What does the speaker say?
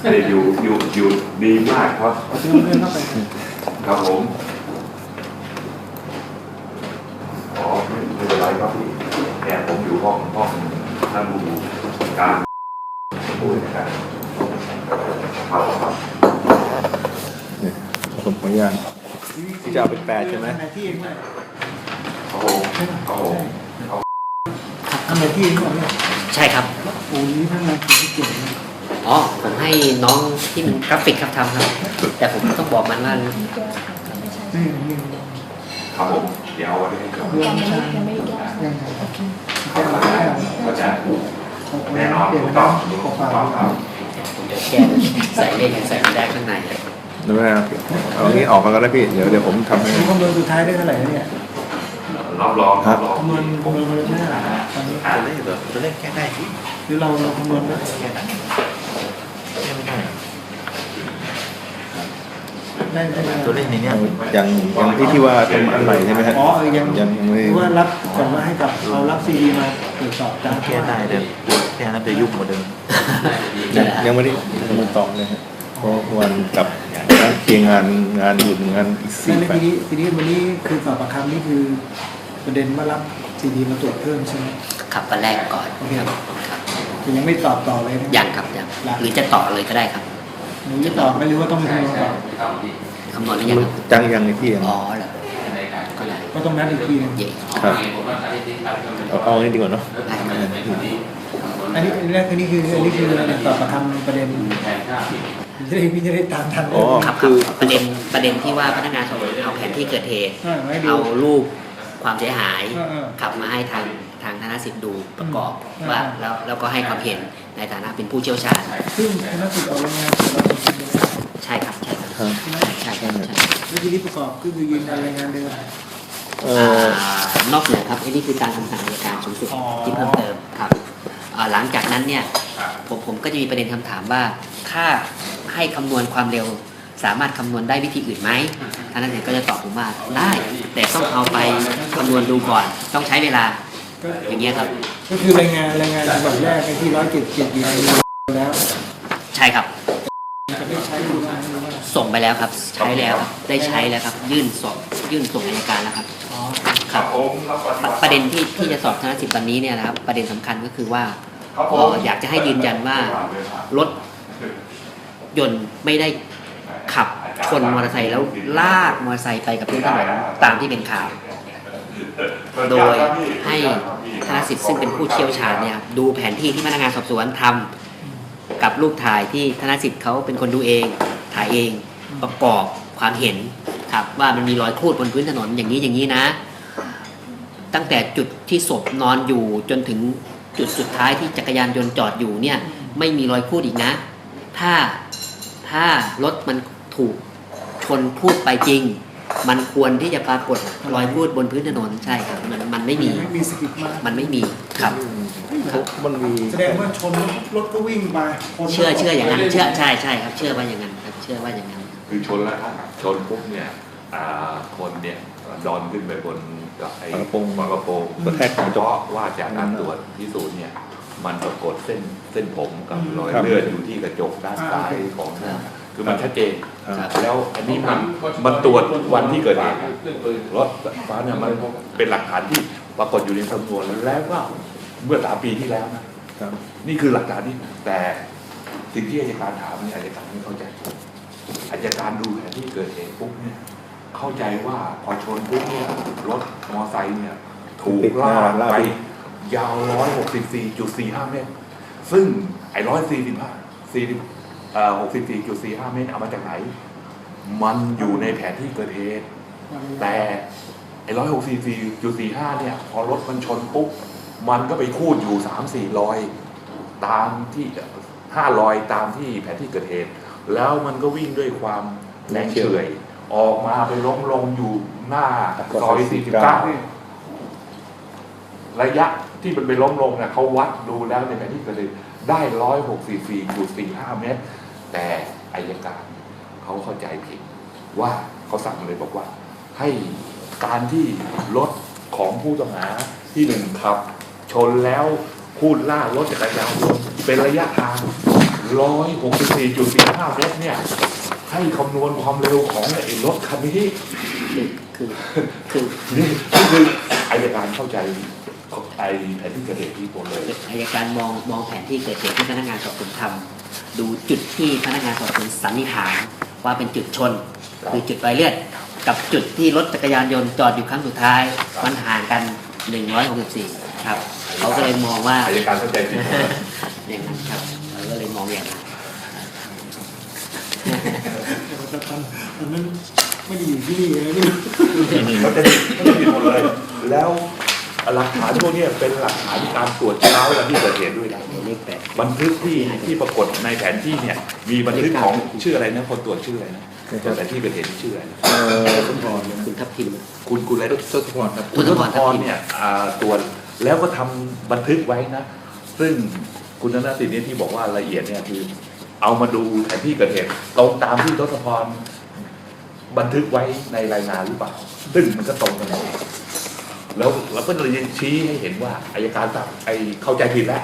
ไม่ได้อยู่อยู่อยู่ดีมากครับเอาเพื่อนเข้าไปครับผมอ๋อไม่ไม่เป็นไรครับพี่แค่ผมอยู่ห้องห้องท่านผู้การผู้นะครับครับครับผมขออนุญาตที่จะเอาเป็นแปดใช่ไหมทำนที่เองด้วยครับผมครับผมทำในที่เองด้วยเนี่ยใช่ครับโอ้ยทำงานที่เก่งนะ อ๋อผมให้น้องที่มันกราฟิกครับทำครับ แต่ผมต้องบอกมันว่านี่นี่ครับผมเดี๋ยวเอาไว้ให้ครับเรื่องชายังไม่ได้แก้ยังไงโอเคแก้ไม่ได้ก็จะแน่แน่นนออนนเปลี่ยนถูกนะต้องขถูอกฝากต้องครับผมจะแก้ใส่เลขยังใส่ไม่ได้ข้างในอะไม่เป็นไรครับเอางี้ออกมาก็ได้พี่ เดี๋ยวเดี๋ยวผมทำให้นี่คำนวณสุดท้ายได้เท่าไหร่เนี่ยรับรองรับรองคำนวณคำนวณมาได้เท่าไหร่ตอนนี้ตัวเลขเหรอตัวเลขแก้ได้สิหรือเราเราคำนวณแล้วแก้ได้แก้ไม่ได้ ได้ได้ได้ ตัวเลขในเนี้ยอย่างอย่างที่ที่ว่าทำอันใหม่ใช่ไหมฮะอ๋อเออยังยังยังไม่หรือว่ารับก่อนว่าให้กับเอารับซีดีมาตรวจสอบการแก้ได้เดี๋ยวแก้นั้นจะยุ่งกว่าเดิมยังยังไม่ได้ยังไม่ตองเลยฮะเพราะวันกลับเคลียร์งานงานอื่นงานอีกสี่แล้วแปทีดนี้ทีนี้วันนี้คือสอบประคำนี่คือประเด็นว่ารับซีดีมาตรวจเพิ่มใช่ไหมขับวันแรกก่อนโอเคครับแต่ยังไม่ตอบต่อเลยนะยังครับยังหรือจะต่อเลยก็ได้ครับหนูจะตอบไหมหรือว่าต้องไปทำต่อคำนวณหรือยังครับจังยังในพี่ยังอ๋อเหรอก็ได้ก็ต้องนัดอีกทีหนึงเย่ครับเอาเอาอันนี้ดีกว่าเนาะได้ครับอันนี้อันนี้อันนี้คืออันนี้คือตอบประคำประเด็นจะได้พี่จะได้ตามทันอ๋อครับคคืรับอประเด็นประเด็นที่ว่าพนักงานสอบสวนเอาแผนที่เกิดเหตุเออไม่ดูเอารูปความเสียหายเออเออขับมาให้ทางทางธนสิทธิ์ดูประกอบอืมว่าอืมแล้วแล้วก็ให้ความเห็นในฐานะเป็นผู้เชี่ยวชาญซึ่งคณะสิทธิ์ออกรายงานเราเป็นคนเดียวใช่ครับใช่ ครับครับใช่ไหมใช่ครับใช่แล้วทีนี้ประกอบก็คือยืนยันรายงานเดิม เออ่าอนอกเหนือครับอันนี้คือการคำสั่งอัยการสูงสุดอ๋อ ที่เพิ่มเติมครับอ่าหลังจากนั้นเนี่ยผมผมก็จะมีประเด็นคำถามว่า ถ้าให้คำนวณความเร็ว สามารถคำนวณได้วิธีอื่นไหมท่านนั้นเองก็จะตอบผมว่าได้ แต่ต้องเอาไปคำนวณดูก่อน ต้องใช้เวลาก็อย่างเงี้ยครับ ก็คือรายงานรายงานฉบับแรกในที่ร้อยเจ็ดเจ็ดยืนยันแล้ว ใช่ครับ จะไม่ใช้ดูว่าดูว่า ส่งไปแล้วครับ ใช้แล้วครับได้ใช้แล้วครับ ยื่นส่งยื่นส่งอัยการแล้วครับอ๋อครับผมรับปฏิปบัระติประเด็นที่ที่จะสอบธนสิทธิ์วันนี้เนี่ยนะครับ ประเด็นสำคัญก็คือว่าครับผเอ่มออยากจะให้ยืนยันว่ารถยนต์ไม่ได้ขับชนมอเตอร์ไซค์แล้วลากมอเตอร์ไซค์ไปกับพื้นถนนตามที่เป็นข่าว โดยให้ธนสิทธิ์ซึ่งเป็นผู้เชี่ยวชาญเนี่ยครับดูแผนที่ที่พนักงานสอบสวนทำกับรูปถ่ายที่ธนสิทธิ์เขาเป็นคนดูเองถ่ายเองประกอบความเห็นครับว่ามันมีรอยครูดบนพื้นถนนอย่างนี้อย่างนี้นะ ตั้งแต่จุดที่ศพนอนอยู่จนถึงจุดสุดท้ายที่จักรยานยนต์จอดอยู่เนี่ย ไม่มีรอยครูดอีกนะ ถ้าถ้ารถมันถูกชนครูดไปจริง มันควรที่จะปรากฏรอยครูดบนพื้นถนนใช่ครับมันมันไม่มีไม่มีสกิปมามันไม่มีครับ มันมีแสดงว่าชนรถก็วิ่งไปคนเชื่อเชื่ออย่างนั้นเชื่อใช่ใช่ครับ เชื่อว่าอย่างนั้นครับ เชื่อว่าอย่างนั้นคือชนแล้วครับชนปุ๊บเนี่ยอ่าคนเนี่ยดอนขึ้นไปบนกับไอ้ฝากระโปรงฝากระโปรงกระแทกเพราะว่าจากการตรวจพิสูจน์เนี่ย มันปรากฏเส้นเส้นผมกับรอยครับเลือดอยู่ที่กระจกด้านซ้ายของหน้าคือมันชัดเจนครับแล้วอันนี้มันมันตรวจวันที่เกิดเหตุรถฟ้าเนี่ยมันเป็นหลักฐานที่ปรากฏอยู่ในสำนวนแล้วก็เมื่อสามปีที่แล้วนะครับนี่คือหลักฐานที่แต่สิ่งที่อายการถามเนี่ยอายการไม่เข้าใจ อายการดูแผนที่เกิดเหตุปุ๊บเนี่ยเข้าใจว่าพอชนปุ๊บเนี่ยรถมอไซค์เนี่ย ถูกลากไป ยาวร้อยหกสิบสี่จุดสี่ห้าเมตร ซึ่งไอ้ร้อยสี่สิบห้าสี่สิบเอ่อหกสิบสี่จุดสี่ห้าเมตรเอามาจากไหน มันอยู่ในแผนที่เกิดเหตุ แต่ไอ้ร้อยหกสี่สี่จุดสี่ห้าเนี่ย พอรถมันชนปุ๊บ มันก็ไปคูดอยู่สามสี่รอย ตามที่ห้ารอยตามที่แผนที่เกิดเหตุ แล้วมันก็วิ่งด้วยความแรงเฉื่อย ออกมาไปล้มลงอยู่หน้าซอยสี่สิบเก้าระยะที่มันไปล้มลงเนี่ยเขาวัดดูแล้วในแผนที่เกิดเหตุได้ร้อยหกสี่สี่จุดสี่ห้าเมตร แต่อายการเขาเข้าใจผิด ว่าเขาสั่งเลยบอกว่า ให้การที่รถของผู้ต้องหาที่หนึ่งขับ ชนแล้วคูดล่ารถจักรยานยนต์เป็นระยะทาง ร้อยหกสิบสี่จุดสี่ห้าเมตรเนี่ย ให้คำนวณความเร็วของไอ้รถคันนี้คือคือคือนี่นี่คืออายการเข้าใจไอ้แผนที่เกิดเหตุที่ผมเลยอายการมองมองแผนที่เกิดเหตุที่พนักงานสอบสวนทำดูจุดที่พนักงานสอบสวนสันนิษฐานว่าเป็นจุดชนครับคือจุดรอยเลือดกับจุดที่รถจักรยานยนต์จอดอยู่ครั้งสุดท้ายครับมันห่างกัน 164 ครับ เขาก็เลยมองว่าอายการเข้าใจผิดอย่างนั้นครับเราก็เลย มองอย่างนั้นแต่ตอนตอนนั้นไม่ได้อยู่ที่นี่เลยไม่รู้เขาจะเขาจะผิดหมดเลย แล้วหลักฐานพวกเนี้ยเป็นหลักฐานการตรวจเช้าวันที่เกิดเหตุด้วยนะเลขแปดบันทึกที่ที่ปรากฏในแผนที่เนี่ย มีบันทึกของชื่ออะไรนะคนตรวจชื่ออะไรนะคนแผนที่เกิดเหตุชื่ออะไรนะเอ่อต้นพรคุณทัพทิมคุณคุณอะไรนะต้นพรครับคุณทศพรเนี่ยอ่าตรวจแล้วก็ทำบันทึกไว้นะ ซึ่ง คุณธนสิทธิ์เนี่ยที่บอกว่าละเอียดเนี่ยคือเอามาดูแผนที่เกิดเหตุตรงตามที่ทศพรบันทึกไว้ในรายงานหรือเปล่าซึ่งมันก็ตรงกันเลยแล้วเราก็เลยชี้ให้เห็นว่าอายการสั่งไอเข้าใจผิดแล้ว